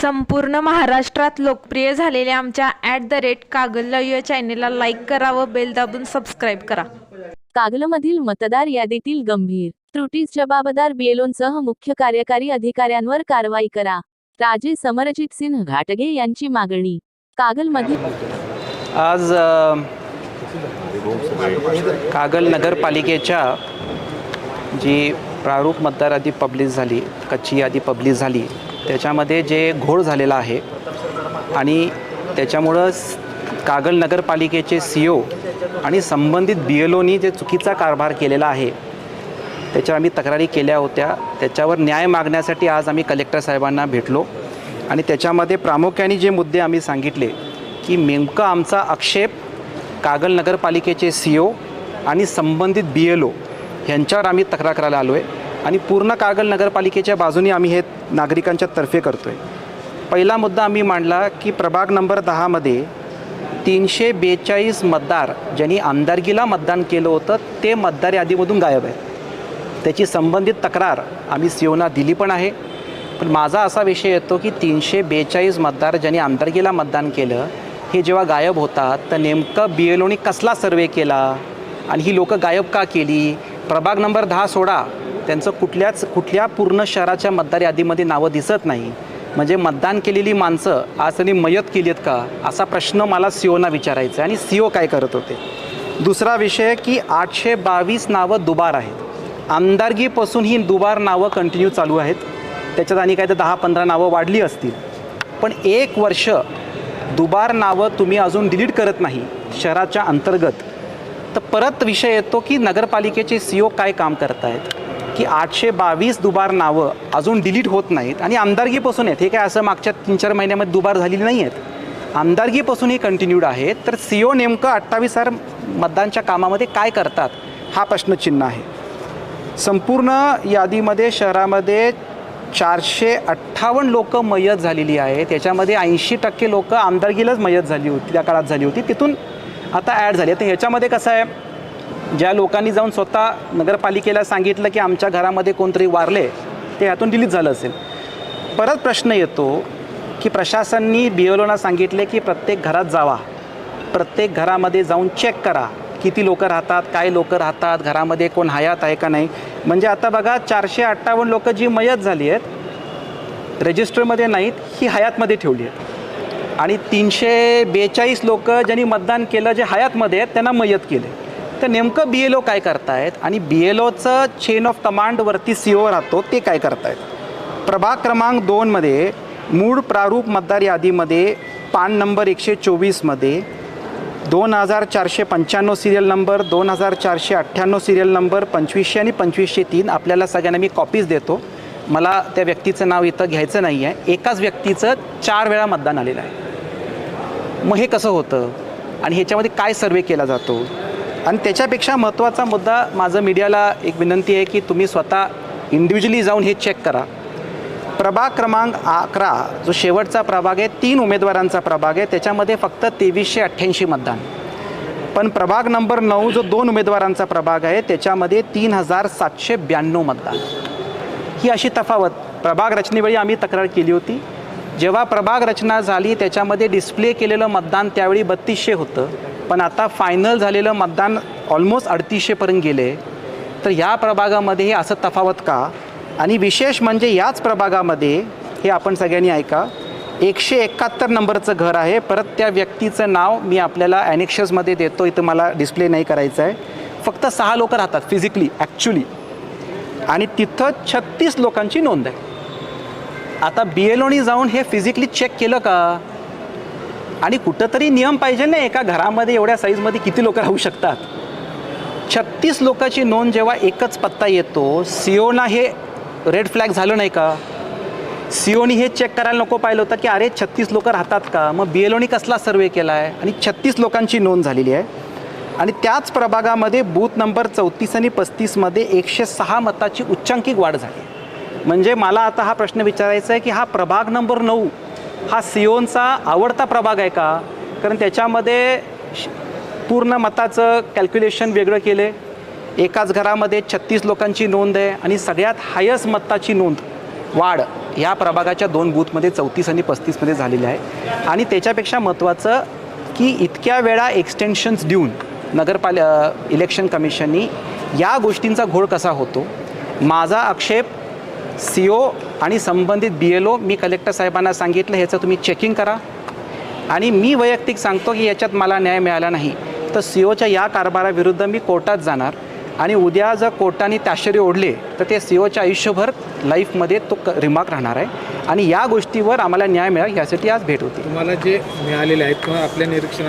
संपूर्ण महाराष्ट्रात लोकप्रिय झालेल्या आमच्या ॲट द रेट कागल या चॅनेलला लाईक करा व बेल दाबून सबस्क्राईब करा. कागलमधील मतदार यादीतील गंभीर त्रुटीस जबाबदार बिएलोंसह मुख्य कार्यकारी अधिकाऱ्यांवर कारवाई करा. राजे समरजित सिंह घाटगे यांची मागणी. कागलमधील आज कागल नगरपालिकेच्या जी प्रारूप मतदार यादी पब्लिश झाली कच्ची यादी पब्लिश झाली त्याच्यामध्ये जे घोळ झालेला आहे आणि त्याच्यामुळं कागल नगरपालिकेचे सी ओ आणि संबंधित बी एल ओनी जे चुकीचा कारभार केलेला आहे त्याच्यावर आम्ही तक्रारी केल्या होत्या. त्याच्यावर न्याय मागण्यासाठी आज आम्ही कलेक्टर साहेबांना भेटलो आणि त्याच्यामध्ये प्रामुख्याने जे मुद्दे आम्ही सांगितले की नेमकं आमचा आक्षेप कागल नगरपालिकेचे सी ओ आणि संबंधित बी एल ओ ह्यांच्यावर आम्ही तक्रार करायला आलो आहे आणि पूर्ण कागल नगरपालिकेच्या बाजूने आम्ही हे नागरिकांच्या तर्फे करतो आहे पहिला मुद्दा आम्ही मांडला की प्रभाग नंबर दहामध्ये तीनशे बेचाळीस मतदार ज्यांनी आमदारकीला मतदान केलं होतं ते मतदार यादीमधून गायब आहेत. त्याची संबंधित तक्रार आम्ही सीओना दिली पण आहे. पण माझा असा विषय येतो की तीनशे बेचाळीस मतदार ज्यांनी आमदारकीला मतदान केलं हे जेव्हा गायब होतात तर नेमकं बी एल ओनी कसला सर्वे केला? आणि ही लोकं गायब का केली? प्रभाग नंबर दहा सोडा. त्यांचं कुठल्याच कुठल्या पूर्ण शहराच्या मतदार यादीमध्ये नावं दिसत नाही. म्हणजे मतदान केलेली माणसं आज त्यांनी मयत केली आहेत का? असा प्रश्न मला सी ओना विचारायचा आहे. आणि सी ओ काय करत होते? दुसरा विषय की आठशे बावीस नावं दुबार आहेत. आमदारकीपासून ही दुबार नावं कंटिन्यू चालू आहेत. त्याच्यात आणि काय तर दहा पंधरा नावं वाढली असतील. पण एक वर्ष दुबार नावं तुम्ही अजून डिलीट करत नाही शहराच्या अंतर्गत. तर परत विषय येतो की नगरपालिकेचे सी ओ काय काम करत आहेत की आठशे बावीस दुबार नावं अजून डिलीट होत नाहीत. आणि आमदारकीपासून आहेत. हे काय असं मागच्या तीन चार महिन्यामध्ये दुबार झालेली नाही आहेत. आमदारकीपासून ही कंटिन्यूड आहे. तर सी ओ नेमकं अठ्ठावीस हजार मतदानच्या कामामध्ये काय करतात? हा प्रश्नचिन्ह आहे. संपूर्ण यादीमध्ये शहरामध्ये चारशे अठ्ठावन्न लोकं मयत झालेली आहेत. त्याच्यामध्ये ऐंशी टक्के लोक आमदारकीलाच मयत झाली होती त्या काळात झाली होती. तिथून आता ॲड झाली. तर ह्याच्यामध्ये कसं आहे? ज्या लोकांनी जाऊन स्वतः नगरपालिकेला सांगितलं की आमच्या घरामध्ये कोणतरी वारले ते ह्यातून डिलीट झालं असेल. परत प्रश्न येतो की प्रशासननी बी सांगितले की प्रत्येक घरात जावा. प्रत्येक घरामध्ये जाऊन चेक करा. किती लोक राहतात काय लोक राहतात घरामध्ये कोण हयात आहे का नाही. म्हणजे आता बघा चारशे अठ्ठावन्न लोकं जी मयत झाली आहेत रजिस्टरमध्ये नाहीत ही हयातमध्ये ठेवली आहेत. आणि तीनशे बेचाळीस लोकं ज्यांनी मतदान केलं जे हयातमध्ये आहेत त्यांना मयत केले तर नेमकं बी एल ओ काय करतायत? आणि बी एल ओचं चेन ऑफ कमांडवरती सी ओ राहतो ते काय करतायत? प्रभाग क्रमांक दोनमध्ये मूळ प्रारूप मतदार यादीमध्ये पान नंबर एकशे चोवीसमध्ये दोन हजार चारशे पंच्याण्णव सिरियल नंबर दोन हजार चारशे अठ्ठ्याण्णव सिरियल नंबर पंचवीसशे आणि पंचवीसशे तीन. आपल्याला सगळ्यांना मी कॉपीज देतो. मला त्या व्यक्तीचं नाव इथं घ्यायचं नाही आहे एकाच व्यक्तीचं चार वेळा मतदान आलेलं आहे. मग हे कसं होतं? आणि ह्याच्यामध्ये काय सर्वे केला जातो? आणि त्याच्यापेक्षा महत्त्वाचा मुद्दा माझं मीडियाला एक विनंती आहे की तुम्ही स्वतः इंडिव्हिज्युअली जाऊन हे चेक करा. प्रभाग क्रमांक अकरा जो शेवटचा प्रभाग आहे तीन उमेदवारांचा प्रभाग आहे त्याच्यामध्ये फक्त तेवीसशे अठ्ठ्याऐंशी मतदान. पण प्रभाग नंबर नऊ जो दोन उमेदवारांचा प्रभाग आहे त्याच्यामध्ये तीन हजार सातशे ब्याण्णव मतदान. ही अशी तफावत प्रभाग रचनेवेळी आम्ही तक्रार केली होती. जेव्हा प्रभाग रचना झाली त्याच्यामध्ये डिस्प्ले केलेलं मतदान त्यावेळी बत्तीसशे होतं. पण आता फायनल झालेलं मतदान ऑलमोस्ट अडतीसशेपर्यंत गेले. तर ह्या प्रभागामध्ये हे असं तफावत का? आणि विशेष म्हणजे याच प्रभागामध्ये हे आपण सगळ्यांनी ऐका एकशे एकाहत्तर नंबरचं घर आहे. परत त्या व्यक्तीचं नाव मी आपल्याला ॲनेक्शसमध्ये देतो. इथं मला डिस्प्ले नाही करायचं आहे. फक्त सहा लोक राहतात फिजिकली ॲक्च्युली आणि तिथं छत्तीस लोकांची नोंद आहे. आता बी एल ओनी जाऊन हे फिजिकली चेक केलं का? आणि कुठंतरी नियम पाहिजे ना एका घरामध्ये एवढ्या साईजमध्ये किती लोक राहू शकतात? छत्तीस लोकांची नोंद जेव्हा एकच पत्ता येतो सीओना हे रेड फ्लॅग झालं नाही का? सीओनी हे चेक करायला नको पाहिलं होतं की अरे छत्तीस लोक राहतात का? मग बी एल ओनी कसला सर्वे केला आहे आणि छत्तीस लोकांची नोंद झालेली आहे. आणि त्याच प्रभागामध्ये बूथ नंबर चौतीस आणि पस्तीसमध्ये एकशे सहा मताची उच्चांकिक वाढ झाली. म्हणजे मला आता हा प्रश्न विचारायचा आहे की हा प्रभाग नंबर नऊ हा सिओनचा आवडता प्रभाग आहे का? कारण त्याच्यामध्ये पूर्ण मताचं कॅल्क्युलेशन वेगळं केले एकाच घरामध्ये छत्तीस लोकांची नोंद आहे आणि सगळ्यात हायस्ट मताची नोंद वाढ ह्या प्रभागाच्या दोन बूथमध्ये चौतीस आणि पस्तीसमध्ये झालेली आहे आणि त्याच्यापेक्षा महत्त्वाचं की इतक्या वेळा एक्सटेन्शन्स देऊन नगरपाल इलेक्शन कमिशननी या गोष्टींचा घोळ कसा होतो? माझा आक्षेप सी ओ आणि संबंधित बी एल ओ मी कलेक्टर साहेबांना सांगितलं ह्याचं तुम्ही चेकिंग करा. आणि मी वैयक्तिक सांगतो की याच्यात मला न्याय मिळाला नाही. तर सी ओच्या या कारभाराविरुद्ध मी कोर्टात जाणार आणि उद्या जर कोर्टाने ताशेरे ओढले तर ते सी ओच्या आयुष्यभर लाईफमध्ये तो क रिमार्क राहणार आहे. आणि या गोष्टीवर आम्हाला न्याय मिळावा यासाठी आज भेट होती. तुम्हाला जे मिळालेले आहेत किंवा आपल्या निरीक्षण